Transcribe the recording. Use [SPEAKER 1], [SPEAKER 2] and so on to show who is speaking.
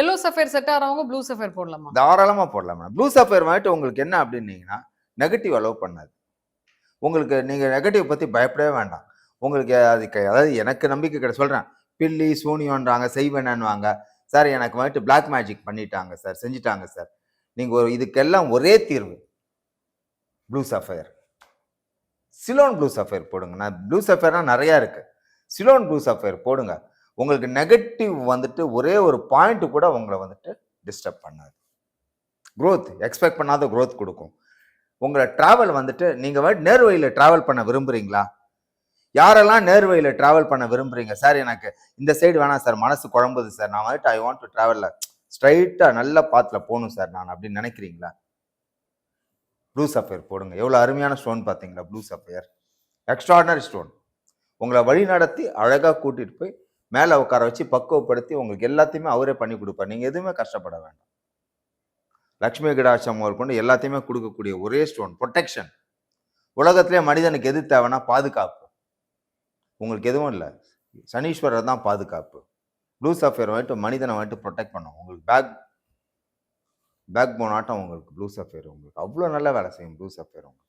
[SPEAKER 1] Yellow sapphire set ஆகிறவங்க blue sapphire போடலாமா?
[SPEAKER 2] தாராளமாக போடலாம்? மேடம் ப்ளூ சஃபேர் வந்துட்டு உங்களுக்கு என்ன அப்படின்னீங்கன்னா நெகட்டிவ் அலோவ் பண்ணாது. உங்களுக்கு நீங்கள் நெகட்டிவ் பற்றி பயப்படவே வேண்டாம். உங்களுக்கு அதுக்கு அதாவது எனக்கு நம்பிக்கை கிடையாது சொல்கிறேன் பில்லி சூனியோன்றாங்க செய்வேனன்னுவாங்க சார் எனக்கு வந்துட்டு பிளாக் மேஜிக் பண்ணிட்டாங்க சார் செஞ்சுட்டாங்க சார். நீங்கள் ஒரு இதுக்கெல்லாம் ஒரே தீர்வு. Blue sapphire Ceylon blue sapphire போடுங்க. நான் ப்ளூ சஃபயர்னால் நிறையா இருக்குது சிலோன் ப்ளூ சஃபயர் போடுங்க. உங்களுக்கு நெகட்டிவ் வந்துட்டு ஒரே ஒரு பாயிண்ட் கூட உங்களை வந்துட்டு டிஸ்டர்ப் பண்ணாது. க்ரோத் எக்ஸ்பெக்ட் பண்ணாத க்ரோத் கொடுக்கும். உங்களை ட்ராவல் வந்துட்டு நீங்கள் வந்துட்டு நேர்வழியில் ட்ராவல் பண்ண விரும்புகிறீங்களா யாரெல்லாம் நேர்வழியில் ட்ராவல் பண்ண விரும்புகிறீங்க சார் எனக்கு இந்த சைடு வேணாம் சார் மனசு குழம்புது சார். நான் வந்துட்டு ஐ வாண்ட் டு ட்ராவலில் ஸ்ட்ரைட்டாக நல்ல பாத்தில் போகணும் சார் நான் அப்படின்னு நினைக்கிறீங்களா? ப்ளூ சஃபயர் போடுங்க. எவ்வளோ அருமையான ஸ்டோன் பார்த்தீங்களா ப்ளூ சஃபயர் எக்ஸ்ட்ராடனரி ஸ்டோன் உங்களை வழி நடத்தி அழகாக கூட்டிகிட்டு போய் மேலே உட்கார வச்சு பக்குவப்படுத்தி உங்களுக்கு எல்லாத்தையுமே அவரே பண்ணி கொடுப்பார். நீங்கள் எதுவுமே கஷ்டப்பட வேண்டாம். லக்ஷ்மி கடாட்சம் கொண்டு எல்லாத்தையுமே கொடுக்கக்கூடிய ஒரே ஸ்டோன் ப்ரொடெக்ஷன் உலகத்திலே மனிதனுக்கு எது தேவைன்னா பாதுகாப்பு. உங்களுக்கு எதுவும் இல்லை. சனீஸ்வரர் தான் பாதுகாப்பு. ப்ளூ சஃபேர் வந்துட்டு மனிதனை வந்துட்டு ப்ரொடெக்ட் பண்ணும் உங்களுக்கு பேக் பேக் போன் ஆட்டம் உங்களுக்கு ப்ளூ சஃபேர் உங்களுக்கு அவ்வளோ நல்ல வேலை செய்யும் ப்ளூ சஃபேர் உங்களுக்கு.